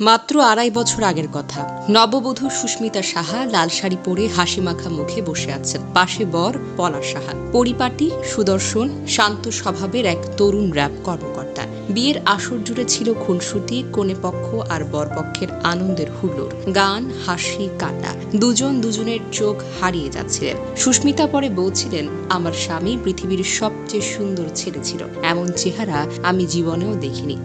মাত্র আড়াই বছর আগের কথা। নববধূ সুস্মিতা সাহা লাল শাড়ি পরে হাসি মাখা মুখে বসে আছেন। পাশে বর পলা সাহা। পরিপাটি, সুদর্শন, শান্ত স্বভাবের এক তরুণ র্যাব কর্মকর্তা। বিয়ের আসর জুড়ে ছিল খুনসুটি, কোণে পক্ষ আর বরপক্ষের আনন্দের হুল্লোড়। গান, হাসি, কাটা দুজন দুজনের চোখ হারিয়ে যাচ্ছিলেন। সুস্মিতা পরে বলছিলেন, আমার স্বামী পৃথিবীর সবচেয়ে সুন্দর ছেলে ছিল। এমন চেহারা আমি জীবনেও দেখিনি।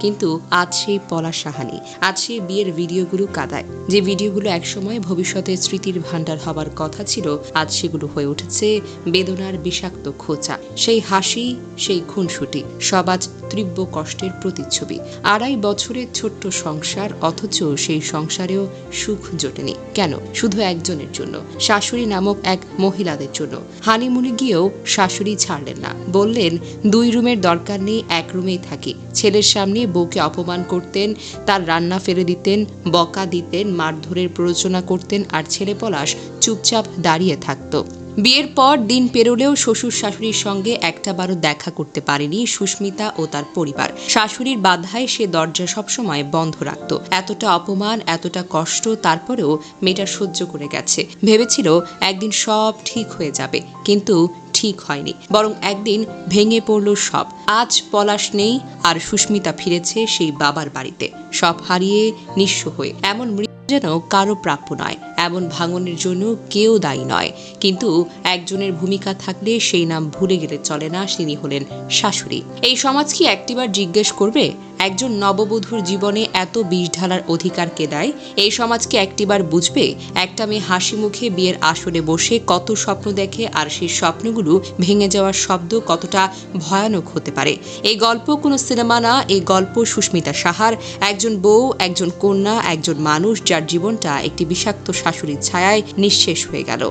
কিন্তু আজ সেই পলাশ সাহানি, আজ সেই বিয়ের ভিডিওগুলো কাদায়। যে ভিডিওগুলো একসময় ভবিষ্যতে স্মৃতির ভাণ্ডার হবার কথা ছিল, আজ সেগুলো হয়ে উঠেছে বেদনার বিষাক্ত খোঁচা। সেই হাসি, সেই খুনসুটি, সব আজ তীব্র কষ্টের প্রতিচ্ছবি। আড়াই বছরের ছোট্ট সংসার, অথচ সেই সংসারেও সুখ জোটেনি। কেন? শুধু একজনের জন্য, শাশুড়ি নামক এক মহিলাদের জন্য। হানিমুনে গিয়েও শাশুড়ি ছাড়লেন না। বললেন, দুই রুমের দরকার নেই, এক রুমেই থাকি। ছেলের সামনে বউকে অপমান করতেন, তার রান্না ফেলে দিতেন, বকা দিতেন, মারধরের প্ররোচনা করতেন আর ছেলে পলাশ চুপচাপ দাঁড়িয়ে থাকতো। বিয়ের পর দিন পেরোলেও শ্বশুর শাশুড়ির সঙ্গে একটাবারও দেখা করতে পারেনি সুস্মিতা ও তার পরিবার। শাশুড়ির বাধায় সে দরজা সবসময় বন্ধ রাখত। এতটা অপমান, এতটা কষ্ট তারপরেও মেয়েটা সহ্য করে গেছে। ভেবেছিল একদিন সব ঠিক হয়ে যাবে। কিন্তু ঠিক হয়নি, বরং একদিন ভেঙে পড়ল সব। আজ পলাশ নেই আর সুস্মিতা ফিরেছে সেই বাবার বাড়িতে। সব হারিয়ে নিঃস্ব হয়ে, এমন মৃত্যু যেন কারও প্রাপ্য নয়। এমন ভাঙনের জন্য কেউ দায়ী নয়। কিন্তু একজনের ভূমিকা থাকলে সেই নাম ভুলে গেলে চলে না তিনি হলেন শাশুড়ি। এই সমাজ কি একটিবার জিজ্ঞেস করবে, একজন নববধূর জীবনে এত বিষ ঢালার অধিকার কে দেয়? এই সমাজকে একটিবার বুঝবে, একটা মেয়ে হাসি মুখে বিয়ের আসরে বসে কত স্বপ্ন দেখে আর সেই স্বপ্নগুলো ভেঙে যাওয়ার শব্দ কতটা ভয়ানক হতে পারে? এই গল্প কোনো সিনেমা না, এই গল্প সুস্মিতা সাহার। একজন বউ, একজন কন্যা, একজন মানুষ যার জীবনটা একটি বিষাক্ত শাশুড়ির ছায়ায় নিঃশেষ হয়ে গেল।